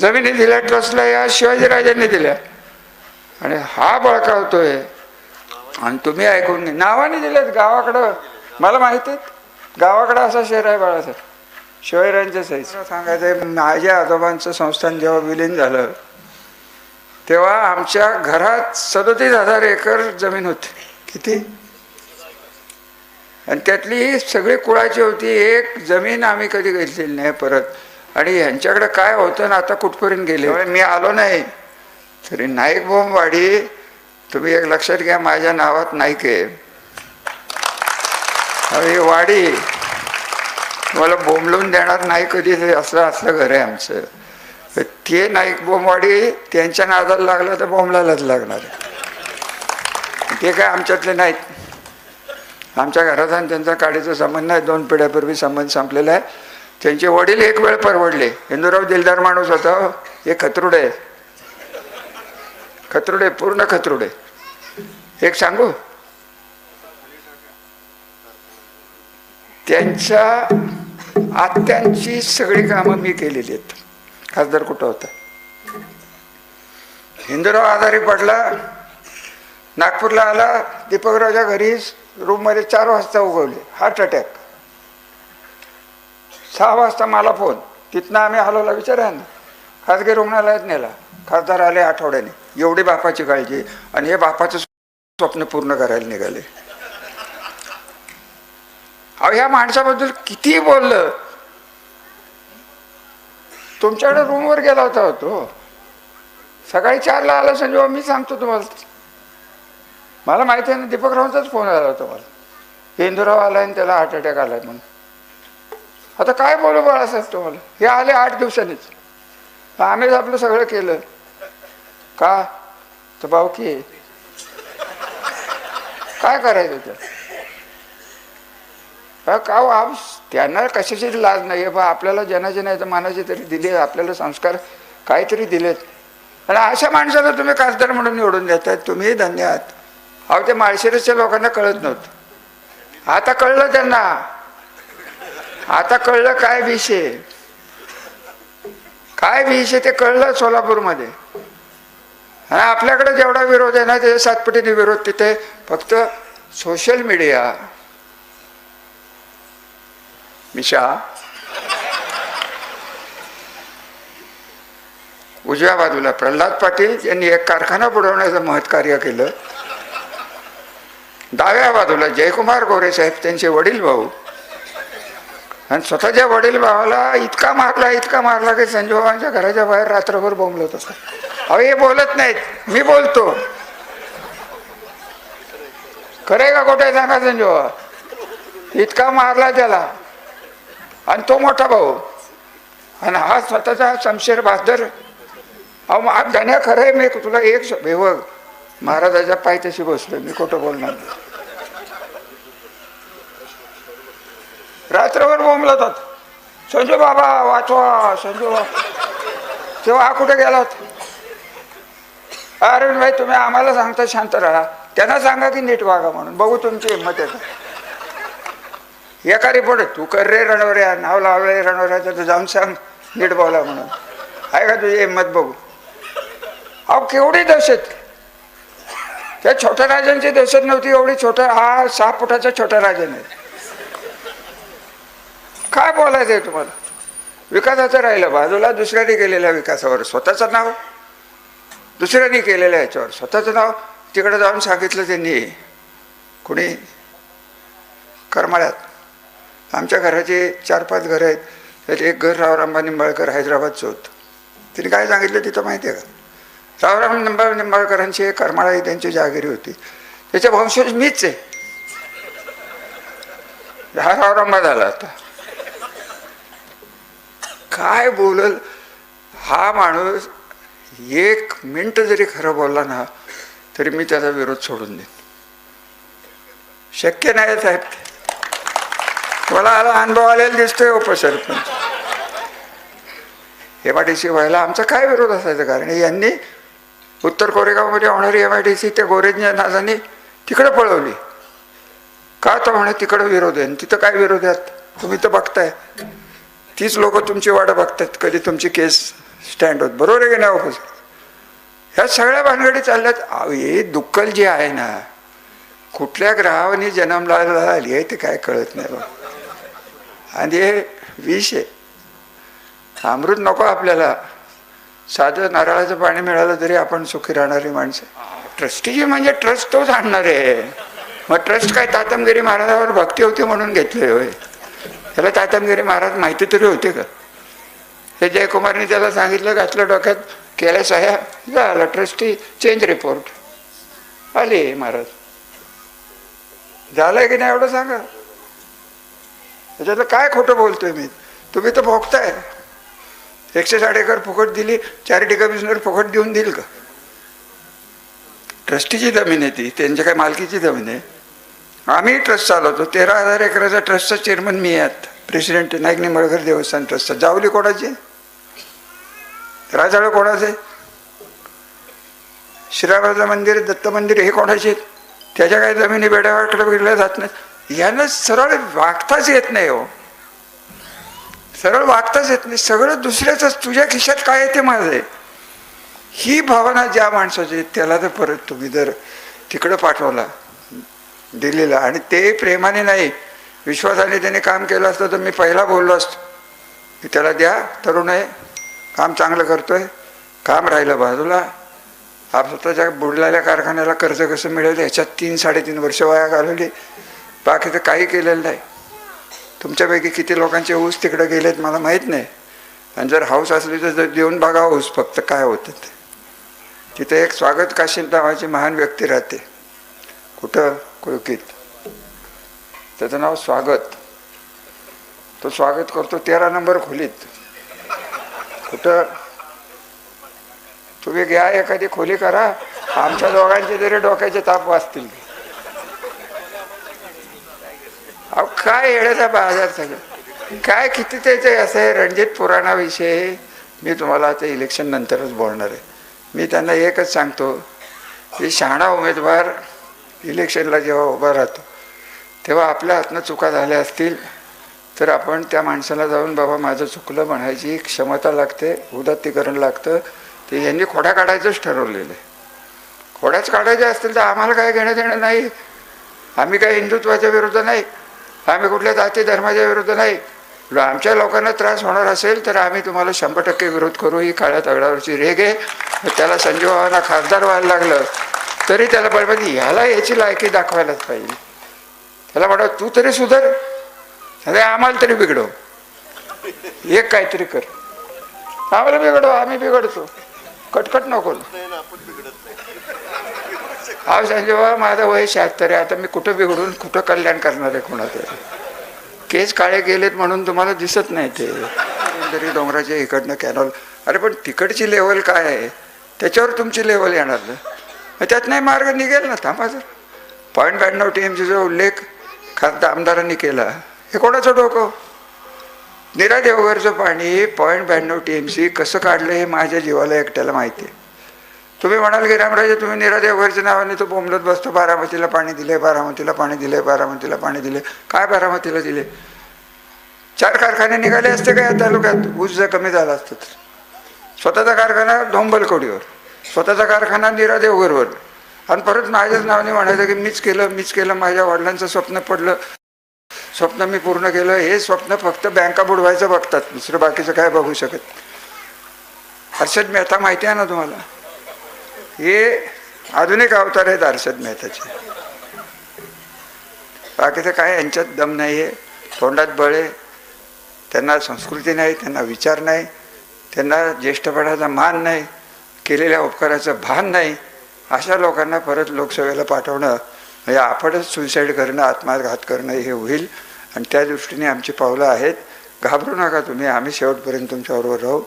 जमिनी दिल्या ट्रस्टला या? शिवाजीराजांनी दिल्या. आणि हा बळकावतोय आणि तुम्ही ऐकून घे नावाने दिलेत गावाकडं. मला माहिती आहे गावाकडं असा शहर आहे बाळासाहेब. शिवाजीराजांच्या साईज सांगायचं आहे, माझ्या आजोबांचं संस्थान जेव्हा विलीन झालं तेव्हा आमच्या घरात सदोतीस हजार एकर जमीन होती. किती? आणि त्यातली सगळी कुळाची होती. एक जमीन आम्ही कधी घेतलेली नाही परत. आणि यांच्याकडे काय होतं ना आता कुठपर्यंत गेले? मी आलो नाही. तरी नाईक बोंबवाडी तुम्ही एक लक्षात घ्या माझ्या नावात नाईक आहे. ही वाडी मला बोंबलून देणार नाही कधी असं असलं घर आहे आमचं. तर ते नाईक बोंबवाडी त्यांच्या नादाला लागलं तर बोंबलालाच लागणार. ते काय आमच्यातले नाहीत. आमच्या घरात आणि त्यांचा काडीचा संबंध नाही दोन पिढ्यापूर्वी संबंध संपलेला आहे. त्यांचे वडील एक वेळ परवडले. हिंदूराव दिलदार माणूस होता. हे खतरुडे. खतरुडे पूर्ण खतरुडे. एक सांगू? त्यांच्या आत्यांची सगळी कामं मी केलेली आहेत. खासदार कुठं होता? हिंदूराव आजारी पडला. नागपूरला आला. दीपकरावच्या घरी रूममध्ये चार वाजता उगवले. Heart attack. सहा वाजता मला फोन. तिथनं आम्ही हलवला विचारा ना. खाजगी रुग्णालयात नेला. खासदार आले आठवड्याने. एवढी बापाची काळजी. आणि हे बापाचं स्वप्न पूर्ण करायला निघाले. अहो ह्या माणसाबद्दल किती बोललं. तुमच्याकडे रूमवर गेला होता हो तो. सकाळी चारला आला संजय मी सांगतो तुम्हाला. मला माहिती आहे ना दीपकरावांचाच फोन आला होता मला. इंदुराव आला आणि त्याला हार्ट अटॅक आला म्हणून. आता काय बोलू बाळासाहेब तुम्हाला? हे आले आठ दिवसांनीच. आम्हीच आपलं सगळं केलं. का? तर भाऊकी आहे. काय करायचं त्या का हो, आप त्यांना कशाची लाज नाही आहे? बा आपल्याला जनाचे नाही तर मानाचे तरी दिले आपल्याला संस्कार काहीतरी दिलेत. आणि अशा माणसाला तुम्ही खासदार म्हणून निवडून देतात तुम्ही धन्य आहात. अहो ते माळशिरसच्या लोकांना कळत नव्हतं. आता कळलं त्यांना. आता कळलं काय विषय काय विषय ते कळलं सोलापूरमध्ये. आणि आपल्याकडे जेवढा विरोध आहे ना त्याच्या सातपटीने विरोध तिथे फक्त सोशल मीडिया मिशा. उजव्या बाजूला प्रल्हाद पाटील यांनी एक कारखाना बुडवण्याचं महत्कार्य केलं. डाव्या बाजूला जयकुमार गोरे साहेब त्यांचे वडील भाऊ आणि स्वतःच्या वडील भावाला इतका मारला इतका मारला की संजूबाबांच्या घराच्या बाहेर रात्रभर बोंबलत असतात अहो हे बोलत नाहीत. मी बोलतो. खरंय का कुठे आहे सांगा संजूबा इतका मारला त्याला. आणि तो मोठा भाऊ. आणि हा स्वतःचा शमशेर बहादर अहो मग जाण्या खरं आहे मी तुला एक श- बघ. महाराजाच्या पायथ्याशी बसलोय मी खोटं बोलणार रात्रभर बोंबलतात. संजू बाबा वाचवा संजू बाबा तेव्हा हा कुठे गेला होता अरविंद भाई तुम्ही आम्हाला सांगता शांत राहा. त्यांना सांगा की नीट वागा म्हणून. बघू तुमची हिंमत आहे एका रिपोर्ट तू कर रे रणवऱ्या नाव लावलंय रणवऱ्याचं तू जाऊन सांग नीट बोला म्हणून. आहे का तुझी हिंमत बघू? अहो केवढी दहशत? त्या छोट्या राजांची दहशत नव्हती एवढी छोटा हा सहा फुटाचा छोटा राजन आहे काय बोलायचं आहे तुम्हाला? विकासाचं राहिलं बाजूला दुसऱ्याने केलेल्या विकासावर स्वतःचं नाव दुसऱ्याने केलेल्या याच्यावर स्वतःचं नाव तिकडे जाऊन सांगितलं त्यांनी. कुणी? करमाळ्यात. आमच्या घराचे चार पाच घरं आहेत. त्यात एक घर रावरांबा निंबाळकर हैदराबादचं होतं तिने काय सांगितलं तिथं माहिती आहे का? रावराम निंबा निंबाळकरांची करमाळा ही त्यांची जहागिरी होती. त्याच्या वंशज मीच आहे. हा रावरांबा झाला आता. काय बोलल? हा माणूस एक मिनटं जरी खरं बोलला ना तरी मी त्याचा विरोध सोडून देईन. शक्य नाही साहेब. मला आला अनुभव आलेला दिसतोय उपसरपंच एम आय डी सी व्हायला आमचा काय विरोध असायचा? कारण यांनी उत्तर कोरेगावमध्ये होणारी एम आय डी सी त्या गोरेंच्या नादाने तिकडे पळवली. का तर म्हणे तिकडं विरोध आहे? आणि तिथं काय विरोध आहेत तुम्ही तर बघताय. तीच लोक तुमची वाट बघतात कधी तुमची केस स्टँड होत. बरोबर आहे की नाही ऑफिस ह्या सगळ्या भानगडी चालल्यात. हे दुक्कल जे आहे ना कुठल्या ग्रहावानी जन्मला आली आहे ते काय कळत नाही बा. आणि हे विष आहे. अमृत नको आपल्याला. साधं नारळाचं पाणी मिळालं तरी आपण सुखी राहणारी माणसं ट्रस्टीची म्हणजे ट्रस्ट तोच आणणार. आहे मग ट्रस्ट काय तातमगिरी महाराजावर भक्ती होती म्हणून घेतले होय. त्याला तातमगिरी महाराज माहिती तरी होते का? हे जयकुमारने त्याला सांगितलं घातलं डोक्यात केल्या सह्या झालं ट्रस्टी चेंज रिपोर्ट आले महाराज. झालंय की नाही एवढं सांगा? त्याच्यातलं काय खोटं बोलतोय मी? तुम्ही तर भोगताय. एकशे साठ एकर फुकट दिली चॅरिटी कमिशनर फुकट देऊन देईल का? ट्रस्टीची जमीन आहे ती त्यांच्या काय मालकीची जमीन आहे? आम्ही ट्रस्ट चालवतो. तेरा हजार एकराचा ट्रस्टचा चेअरमन मी आहेत प्रेसिडेंट नाईक निंबळकर देवस्थान ट्रस्टचा जावली कोणाची? राजाळ कोणाचे श्रीरामाचं मंदिर दत्त मंदिर हे कोणाचे आहेत? त्याच्या काही जमिनी बेड्यावाकडे बिडल्या जात नाहीत. यांना सरळ वागताच येत नाही हो. सरळ वागताच येत नाही. सगळं दुसऱ्याच तुझ्या खिशात काय आहे ते माझं आहे. ही भावना ज्या माणसाची त्याला तर परत तुम्ही जर तिकडं पाठवला. दिलेलं. आणि ते प्रेमाने नाही विश्वासाने त्याने काम केलं असतं तर मी पहिला बोललो असतो. की त्याला द्या तरुण आहे काम चांगलं करतोय काम राहिलं बाजूला. आप स्वतःच्या बुडलेल्या कारखान्याला कर्ज कसं मिळेल? ह्याच्यात तीन साडेतीन वर्ष वाया घालवली. बाकीचं काही केलेलं नाही. तुमच्यापैकी किती लोकांचे ऊस तिकडे गेलेत मला माहीत नाही. आणि जर हाऊस असली तर जर देऊन बघा ऊस फक्त काय होतं ते. तिथे एक स्वागत काशीद नावाची महान व्यक्ती राहते. कुठं? कुळकीत. त्याचं नाव स्वागत. तो स्वागत करतो तेरा नंबर खोलीत. कुठं? तुम्ही घ्या एखादी खोली करा. आमच्या दोघांचे जरी डोक्याचे ताप वाचतील. अहो काय येण्याचा बाजार सगळं? काय किती त्याचे असं आहे रणजित पुराणाविषयी मी तुम्हाला आता इलेक्शन नंतरच बोलणार आहे. मी त्यांना एकच सांगतो की शहाणा उमेदवार इलेक्शनला जेव्हा उभा राहतो तेव्हा आपल्या हातनं चुका झाल्या असतील तर आपण त्या माणसाला जाऊन बाबा माझं चुकलं म्हणायची क्षमता लागते उदात्तीकरण लागतं. ते यांनी खोड्या काढायचंच ठरवलेलं आहे. खोड्याच काढायच्या असतील तर आम्हाला काय घेणं देणं नाही. आम्ही काही हिंदुत्वाच्या विरुद्ध नाही. आम्ही कुठल्या जाती धर्माच्या विरुद्ध नाही. आमच्या लोकांना त्रास होणार असेल तर आम्ही तुम्हाला शंभर टक्के विरोध करू. ही काळ्या तगडावरची रेग आहे. त्याला संजीव खासदार व्हायला लागलं. तरी त्याला बरोबर ह्याला याची लायकी दाखवायलाच पाहिजे. त्याला म्हणा तू तरी सुधर अरे आम्हाला तरी बिघडव. एक काहीतरी कर. आम्हाला बिघडव आम्ही बिघडतो. कटकट नको. हा संजय बाबा माझं वय शहात्तर आहे. आता मी कुठं बिघडून कुठं कल्याण करणार आहे कोणाचं? केस काळे गेलेत म्हणून तुम्हाला दिसत नाही ते. तरी डोंगराच्या इकडनं कॅनॉल अरे पण तिकडची लेवल काय आहे? त्याच्यावर तुमची लेवल येणार ना. त्यात नाही मार्ग निघेल ना थांबा जर. पॉईंट ब्याण्णव टी एमचा जो उल्लेख खासदार आमदारांनी केला हे कोणाचं डोकं? निरा देवघरचं पाणी पॉईंट ब्याण्णव टी एम सी कसं काढलं हे माझ्या जीवाला एकट्याला माहिती आहे. तुम्ही म्हणाल की रामराजे तुम्ही निरा देवघरच्या नावाने तो बोंबलत बसतो बारामतीला पाणी दिले बारामतीला पाणी दिले बारामतीला पाणी दिले काय बारामतीला दिले चार कारखाने निघाले असते का या तालुक्यात? ऊस जर कमी झाला असतं तर. स्वतःचा कारखाना धोंबलकोडीवर. स्वतःचा कारखाना निरा देवघरवर आणि परत माझ्याच नावाने म्हणायचं की मीच केलं मीच केलं माझ्या वडिलांचं स्वप्न पडलं. स्वप्न मी पूर्ण केलं. हे स्वप्न फक्त बँका बुडवायचं बघतात. दुसरं बाकीचं काय बघू शकत हर्षद मेहता माहिती आहे ना तुम्हाला? हे आधुनिक अवतार आहेत हर्षद मेहताचे. बाकीचं काय यांच्यात दम नाही आहे तोंडात बळे त्यांना संस्कृती नाही त्यांना विचार नाही. त्यांना ज्येष्ठपणाचा मान नाही. केलेल्या उपकाराचं भान नाही अशा लोकांना परत लोकसभेला पाठवणं म्हणजे आपणच सुसाईड करणं आत्मघात करणं हे होईल. आणि त्या दृष्टीने आमची पावलं आहेत. घाबरू नका तुम्ही आम्ही शेवटपर्यंत तुमच्याबरोबर राहू.